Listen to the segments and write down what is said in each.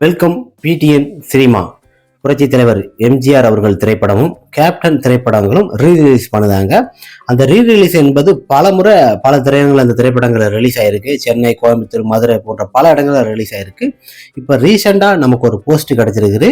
Welcome PTN cinema புரட்சி தலைவர் எம்ஜிஆர் அவர்கள் திரைப்படமும் கேப்டன் திரைப்படங்களும் ரீரிலீஸ் பண்ணுதாங்க. அந்த ரீரிலீஸ் என்பது பல முறை பல திரையரங்கில் அந்த திரைப்படங்கள் ரிலீஸ் ஆயிருக்கு. சென்னை கோயம்புத்தூர் மதுரை போன்ற பல இடங்களில் ரிலீஸ் ஆயிருக்கு. இப்போ ரீசெண்டாக நமக்கு ஒரு போஸ்ட் கிடைச்சிருக்குது.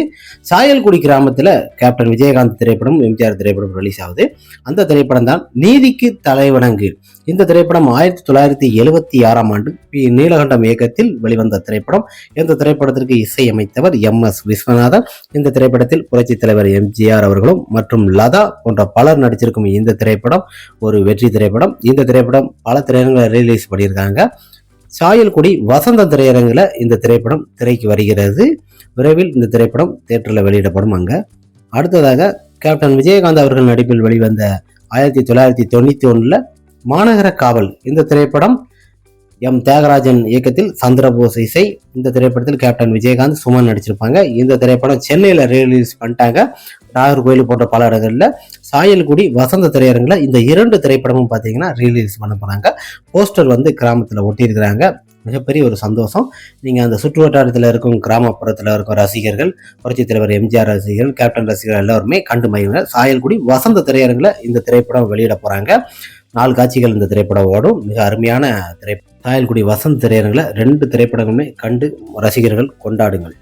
சாயல்குடி கிராமத்தில் கேப்டன் விஜயகாந்த் திரைப்படம் எம்ஜிஆர் திரைப்படம் ரிலீஸ் ஆகுது. அந்த திரைப்படம் தான் நீதிக்கு தலைவணங்கு இந்த திரைப்படம் ஆயிரத்தி தொள்ளாயிரத்தி எழுபத்தி ஆறாம் ஆண்டு பி நீலகண்டம் இயக்கத்தில் வெளிவந்த திரைப்படம். இந்த திரைப்படத்திற்கு இசையமைத்தவர் எம் எஸ் விஸ்வநாதன். இந்த திரைப்படத்தில் புரட்சி தலைவர் எம்ஜிஆர் அவர்களும் மற்றும் லதா போன்ற பலர் நடிச்சிருக்கும் இந்த திரைப்படம் ஒரு வெற்றி திரைப்படம். இந்த திரைப்படம் பல திரையரங்களை ரிலீஸ் பண்ணியிருக்காங்க. சாயல்குடி வசந்த திரையரங்கில் இந்த திரைப்படம் திரைக்கு வருகிறது. விரைவில் இந்த திரைப்படம் தேட்டரில் வெளியிடப்படும் அங்கே. அடுத்ததாக கேப்டன் விஜயகாந்த் அவர்கள் நடிப்பில் வெளிவந்த ஆயிரத்தி தொள்ளாயிரத்தி தொண்ணூற்றி ஒன்றில் மாநகர காவல். இந்த திரைப்படம் எம். தியாகராஜன் இயக்கத்தில் சந்திரபோஸ் இசை. இந்த திரைப்படத்தில் கேப்டன் விஜயகாந்த் சுமன் நடிச்சிருப்பாங்க. இந்த திரைப்படம் சென்னையில் ரிலீஸ் பண்ணிட்டாங்க. நாகர்கோயில் போன்ற பல இடங்களில் சாயல்குடி வசந்த திரையரங்கில் இந்த இரண்டு திரைப்படமும் பார்த்தீங்கன்னா ரிலீஸ் பண்ண போகிறாங்க போஸ்டர் வந்து கிராமத்தில் ஒட்டியிருக்கிறாங்க. மிகப்பெரிய ஒரு சந்தோஷம். நீங்கள் அந்த சுற்று வட்டாரத்தில் இருக்கும் கிராமப்புறத்தில் இருக்கும் ரசிகர்கள் புரட்சித் தலைவர் எம்ஜிஆர் ரசிகர்கள் கேப்டன் ரசிகர்கள் எல்லாருமே கண்டு மகிழ்ந்த சாயல்குடி வசந்த திரையரங்கில் இந்த திரைப்படம் வெளியிட போகிறாங்க நாலு காட்சிகள் இந்த திரைப்படம் ஓடும். மிக அருமையான திரை சாயல்குடி வசந்த் திரையரங்கில் ரெண்டு திரைப்படங்களுமே கண்டு ரசிகர்கள் கொண்டாடுங்கள்.